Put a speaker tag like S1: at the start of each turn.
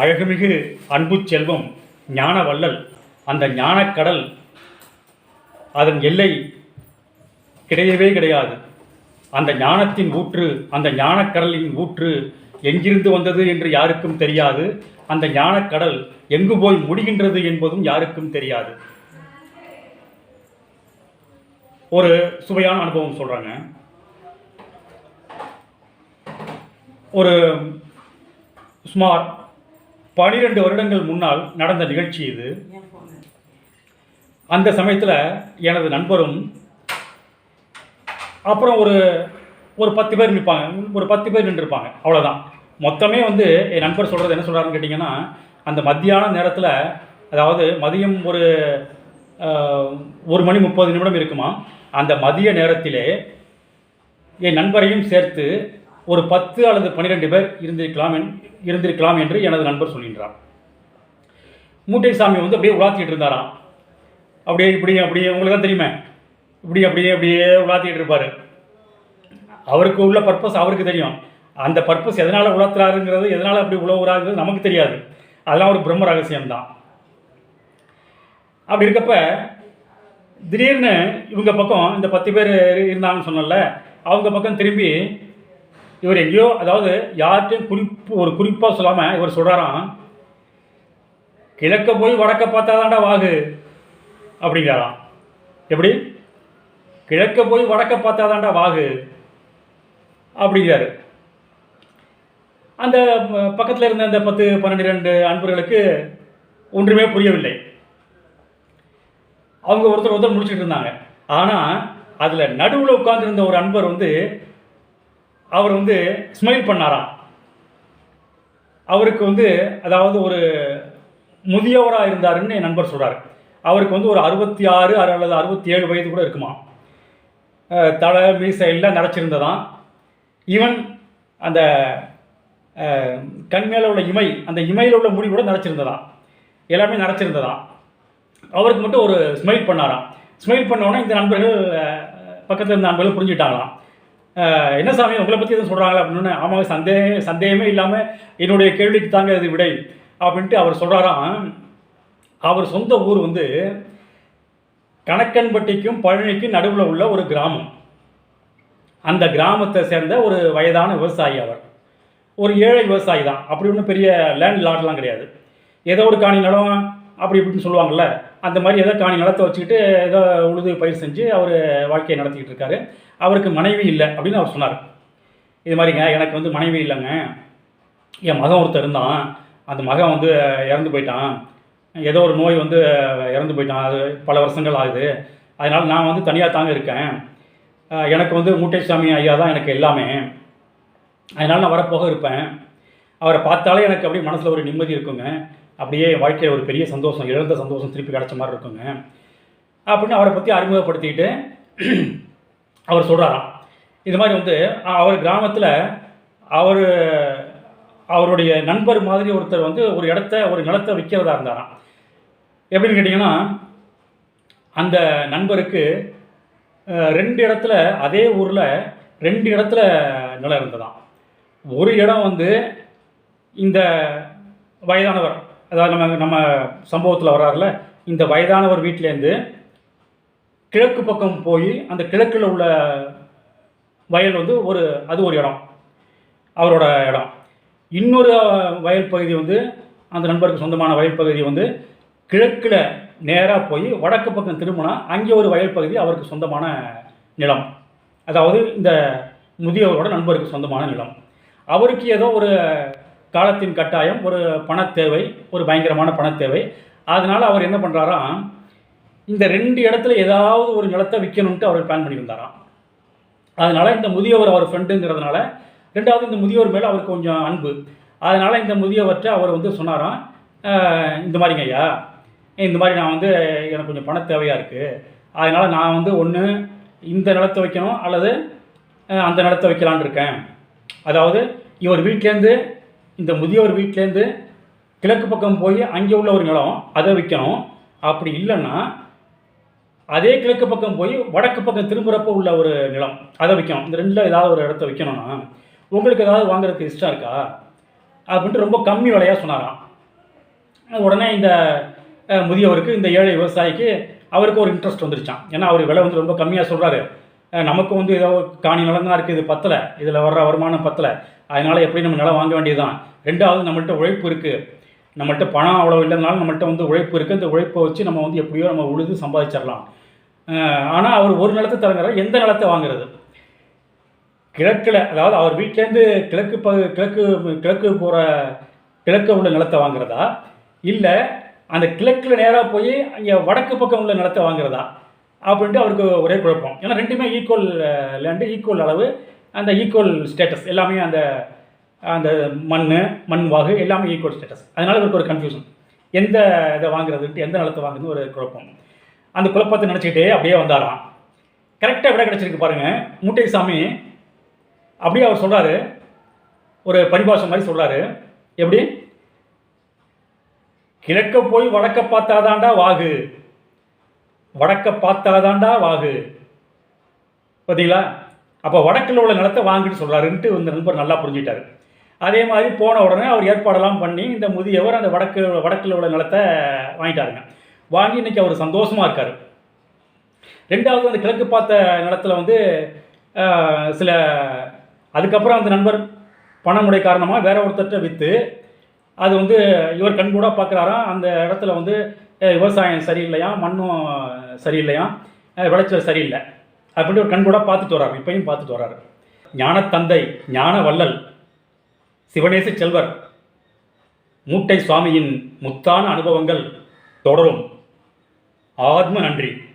S1: அழகுமிகு அன்பு செல்வம் ஞானவள்ளல் அந்த ஞானக்கடல் அதன் எல்லை கிடையவே கிடையாது. அந்த ஞானத்தின் ஊற்று அந்த ஞானக்கடலின் ஊற்று எங்கிருந்து வந்தது என்று யாருக்கும் தெரியாது. அந்த ஞானக்கடல் எங்கு போய் முடிகின்றது என்பதும் யாருக்கும் தெரியாது. ஒரு சுவையான அனுபவம் சொல்கிறாங்க ஒரு சுமார் பனிரெண்டு வருடங்கள் முன்னால் நடந்த நிகழ்ச்சி இது. அந்த சமயத்தில் எனது நண்பரும் அப்புறம் ஒரு ஒரு பத்து பேர் நிற்பாங்க. ஒரு பத்து பேர் நின்றுருப்பாங்க. அவ்வளோதான் மொத்தமே வந்து என் நண்பர் சொல்கிறது என்ன சொல்கிறாருன்னு கேட்டிங்கன்னா அந்த மத்தியான நேரத்தில் அதாவது மதியம் ஒரு ஒரு மணி முப்பது நிமிடம் இருக்குமா அந்த மதிய நேரத்திலே என் நண்பரையும் சேர்த்து ஒரு பத்து அல்லது பன்னிரெண்டு பேர் இருந்திருக்கலாம் என்- இருந்திருக்கலாம் என்று எனது நண்பர் சொல்கின்றார். மூட்டை சாமி வந்து அப்படியே உலாத்திட்டு இருந்தாராம். அப்படியே இப்படி அப்படியே உங்களுக்கு தான் தெரியுமே. இப்படி அப்படியே அப்படியே உலாத்திட்டு இருப்பார். அவருக்கு உள்ள பர்பஸ் அவருக்கு தெரியும். அந்த பர்பஸ் எதனால் உலர்த்துறாருங்கிறது எதனால் அப்படி உழவுறாருங்கிறது நமக்கு தெரியாது. அதெல்லாம் ஒரு பிரம்ம ரகசியம்தான். அப்படி இருக்கப்ப திடீர்னு இவங்க பக்கம் இந்த பத்து பேர் இருந்தாங்கன்னு சொன்னல அவங்க பக்கம் திரும்பி இவர் எங்கேயோ அதாவது யார்கிட்டையும் குறிப்பு ஒரு குறிப்பாக சொல்லாமல் இவர் சொல்கிறாராம் கிழக்க போய் வடக்க பார்த்தாதான்டா வாகு அப்படிங்கிறாராம். எப்படி? கிழக்க போய் வடக்க பார்த்தாதான்டா வாகு அப்படிங்கிறாரு. அந்த பக்கத்தில் இருந்த அந்த பத்து பன்னெண்டு ரெண்டு அன்பர்களுக்கு ஒன்றுமே புரியவில்லை. அவங்க ஒருத்தர் ஒருத்தர் முடிச்சுட்டு இருந்தாங்க. ஆனால் அதில் நடுவில் உட்காந்துருந்த ஒரு அன்பர் வந்து அவர் வந்து ஸ்மைல் பண்ணாராம். அவருக்கு வந்து அதாவது ஒரு முதியவராக இருந்தாருன்னு என் நண்பர் சொல்கிறார் அவருக்கு வந்து ஒரு அறுபத்தி ஆறு அல்லது அறுபத்தி ஏழு வயது கூட இருக்குமா தலை மீசை எல்லாம் இவன் ஈவன் அந்த கண் மேலே உள்ள இமை அந்த இமையில் உள்ள முடி கூட நரைச்சிருந்ததாம். எல்லாமே நரைச்சிருந்ததாம். அவருக்கு மட்டும் ஒரு ஸ்மைல் பண்ணாராம். ஸ்மைல் பண்ணோன்னே இந்த நண்பர்கள் பக்கத்தில் இருந்த நண்பர்கள் புரிஞ்சுட்டாங்களாம். என்ன சாமி உங்களை பற்றி எதுவும் சொல்கிறாங்களா அப்படின்னு ஆமாம் சந்தேக சந்தேகமே இல்லாமல் என்னுடைய கேள்விக்கு தாங்க இது விடை. அப்படின்ட்டு அவர் சொல்கிறாராம் அவர் சொந்த ஊர் வந்து கணக்கன்பட்டிக்கும் பழனிக்கும் நடுவில் உள்ள ஒரு கிராமம். அந்த கிராமத்தை சேர்ந்த ஒரு வயதான விவசாயி அவர். ஒரு ஏழை விவசாயி தான். அப்படி ஒன்றும் பெரிய லேண்ட் லாட்லாம் கிடையாது. ஏதோ ஒரு காணி நிலம் அப்படி இப்படின்னு சொல்லுவாங்கள்ல அந்த மாதிரி ஏதோ காணி நிலத்தை வச்சுக்கிட்டு ஏதோ உழுது பயிர் செஞ்சு அவர் வாழ்க்கையை நடத்திக்கிட்டு இருக்காரு. அவருக்கு மனைவி இல்லை அப்படின்னு அவர் சொன்னார். இது மாதிரிங்க எனக்கு வந்து மனைவி இல்லைங்க. என் மகன் ஒருத்தர் இருந்தான். அந்த மகன் வந்து இறந்து போயிட்டான். ஏதோ ஒரு நோய் வந்து இறந்து போயிட்டான். அது பல வருஷங்கள் ஆகுது. அதனால் நான் வந்து தனியாக தாங்க இருக்கேன். எனக்கு வந்து மூட்டைசாமி ஐயா தான் எனக்கு எல்லாமே. அதனால் நான் வரப்போக இருப்பேன். அவரை பார்த்தாலே எனக்கு அப்படியே மனசில் ஒரு நிம்மதி இருக்குங்க. அப்படியே வாழ்க்கையில் ஒரு பெரிய சந்தோஷம் இழந்த சந்தோஷம் திருப்பி கிடச்ச மாதிரி இருக்குங்க. அப்படின்னு அவரை பற்றி அறிமுகப்படுத்திக்கிட்டு அவர் சொல்கிறாராம் இது மாதிரி வந்து அவர் கிராமத்தில் அவர் அவருடைய நண்பர் மாதிரி ஒருத்தர் வந்து ஒரு இடத்த ஒரு நிலத்தை விற்கிறதா இருந்தாராம். எப்படின்னு கேட்டிங்கன்னா அந்த நண்பருக்கு ரெண்டு இடத்துல அதே ஊரில் ரெண்டு இடத்துல நிலம் இருந்ததாம். ஒரு இடம் வந்து இந்த வயதானவர் அதாவது நம்ம நம்ம சம்பவத்தில் வர்றாருல இந்த வயதானவர் வீட்டிலேருந்து கிழக்கு பக்கம் போய் அந்த கிழக்கில் உள்ள வயல் வந்து ஒரு அது ஒரு இடம். அவரோட இடம். இன்னொரு வயல் பகுதி வந்து அந்த நண்பருக்கு சொந்தமான வயல் பகுதி வந்து கிழக்கில் நேராக போய் வடக்கு பக்கம் திரும்பினா அங்கே ஒரு வயல் பகுதி அவருக்கு சொந்தமான நிலம். அதாவது இந்த முதியவரோட நண்பருக்கு சொந்தமான நிலம். அவருக்கு ஏதோ ஒரு காலத்தின் கட்டாயம் ஒரு பணத் தேவை ஒரு பயங்கரமான பணத் தேவை அதனால் அவர் என்ன பண்ணுறாராம் இந்த ரெண்டு இடத்துல ஏதாவது ஒரு நிலத்தை விற்கணுன்ட்டு அவர் பிளான் பண்ணியிருந்தாராம். அதனால் இந்த முதியவர் அவர் ஃப்ரெண்டுங்கிறதுனால ரெண்டாவது இந்த முதியோர் மேலே அவருக்கு கொஞ்சம் அன்பு. அதனால் இந்த முதியவர்கிட்ட அவர் வந்து சொன்னாராம் இந்த மாதிரிங்க ஐயா இந்த மாதிரி நான் வந்து எனக்கு கொஞ்சம் பண தேவையாக இருக்குது அதனால் நான் வந்து ஒன்று இந்த நிலத்தை வைக்கணும் அல்லது அந்த நிலத்தை வைக்கலான்னு இருக்கேன். அதாவது இவர் வீட்டிலேருந்து இந்த முதியவர் வீட்டிலேருந்து கிழக்கு பக்கம் போய் அங்கே உள்ள ஒரு நிலம் அதை விற்கணும் அப்படி இல்லைன்னா அதே கிழக்கு பக்கம் போய் வடக்கு பக்கம் திரும்புகிறப்போ உள்ள ஒரு நிலம் அதை விற்கணும் இந்த ரெண்டில் ஏதாவது ஒரு இடத்த விற்கணும்னா உங்களுக்கு ஏதாவது வாங்குறதுக்கு இஷ்டம் இருக்கா? அப்படின்ட்டு ரொம்ப கம்மி விலையாக சொன்னாராம். உடனே இந்த முதியவருக்கு இந்த ஏழை விவசாயிக்கு அவருக்கு ஒரு இன்ட்ரெஸ்ட் வந்துருச்சான் ஏன்னா அவர் விலை வந்து ரொம்ப கம்மியாக சொல்கிறாரு நமக்கு வந்து ஏதோ காணி நிலம் தான் இருக்குது இது பத்தலை. இதில் வர்ற வருமானம் பத்தலை. அதனால் எப்படி நம்ம நிலம் வாங்க வேண்டியதுதான். ரெண்டாவது நம்மள்ட்ட உழைப்பு இருக்குது நம்மள்கிட்ட பணம் அவ்வளோ இல்லைனாலும் நம்மள்கிட்ட வந்து உழைப்பு இருக்குது அந்த உழைப்பை வச்சு நம்ம வந்து எப்படியோ நம்ம உழுது சம்பாதிச்சிடலாம். ஆனால் அவர் ஒரு நிலத்தை தரங்கிறார் எந்த நிலத்தை வாங்குறது? கிழக்கில் அதாவது அவர் வீட்டிலேருந்து கிழக்கு ப கிழக்கு கிழக்கு போகிற கிழக்கு உள்ள நிலத்தை வாங்குறதா? இல்லை அந்த கிழக்கில் நேராக போய் அங்கே வடக்கு பக்கம் உள்ள நிலத்தை வாங்குறதா? அப்படின்ட்டு அவருக்கு ஒரே குழப்பம். ஏன்னா ரெண்டுமே ஈக்குவல் லேண்டு ஈக்குவல் அளவு அந்த ஈக்குவல் ஸ்டேட்டஸ் எல்லாமே அந்த அந்த மண் மண் வாகு எல்லாமே ஈக்குவல் ஸ்டேட்டஸ் அதனால் இவருக்கு ஒரு கன்ஃபியூஷன் எந்த இதை வாங்குறதுன்ட்டு எந்த நிலத்தை வாங்குறது ஒரு குழப்பம். அந்த குழப்பத்தை நினச்சிக்கிட்டே அப்படியே வந்தாராம். கரெக்டாக விட கிடச்சிருக்கு பாருங்கள் மூட்டை சாமி அப்படியே அவர் சொல்கிறாரு ஒரு பரிபாஷம் மாதிரி சொல்கிறாரு எப்படி? கிழக்க போய் வடக்க பார்த்தாதாண்டா வாகு. வடக்க பார்த்தாதாண்டா வாகு. பார்த்தீங்களா? அப்போ வடக்கில் உள்ள நிலத்தை வாங்கிட்டு சொல்கிறாருன்ட்டு இந்த நண்பர் நல்லா புரிஞ்சிட்டார் அதே மாதிரி போன உடனே அவர் ஏற்பாடெல்லாம் பண்ணி இந்த முதியவர் அந்த வடக்கு வடக்கில் உள்ள நிலத்தை வாங்கிட்டாருங்க. வாங்கி இன்னைக்கு அவர் சந்தோஷமாக இருக்கார். ரெண்டாவது அந்த கிழக்கு பார்த்த நிலத்துல வந்து சில அதுக்கப்புறம் அந்த நண்பர் பணமுடை காரணமாக வேற ஒருத்தர்கிட்ட விற்று அது வந்து இவர் கண்கூடாக பார்க்குறாராம் அந்த இடத்துல வந்து விவசாயம் சரியில்லையா? மண்ணும் சரியில்லையா? விளைச்சல் சரியில்லை. அப்படின்ட்டு ஒரு கண்கூட பார்த்துட்டு வர்றாரு. இப்பையும் பார்த்துட்டு வர்றாரு. ஞானத்தந்தை ஞான வள்ளல் சிவனேச செல்வர் மூட்டை சுவாமியின் முத்தான அனுபவங்கள் தொடரும். ஆத்ம நன்றி.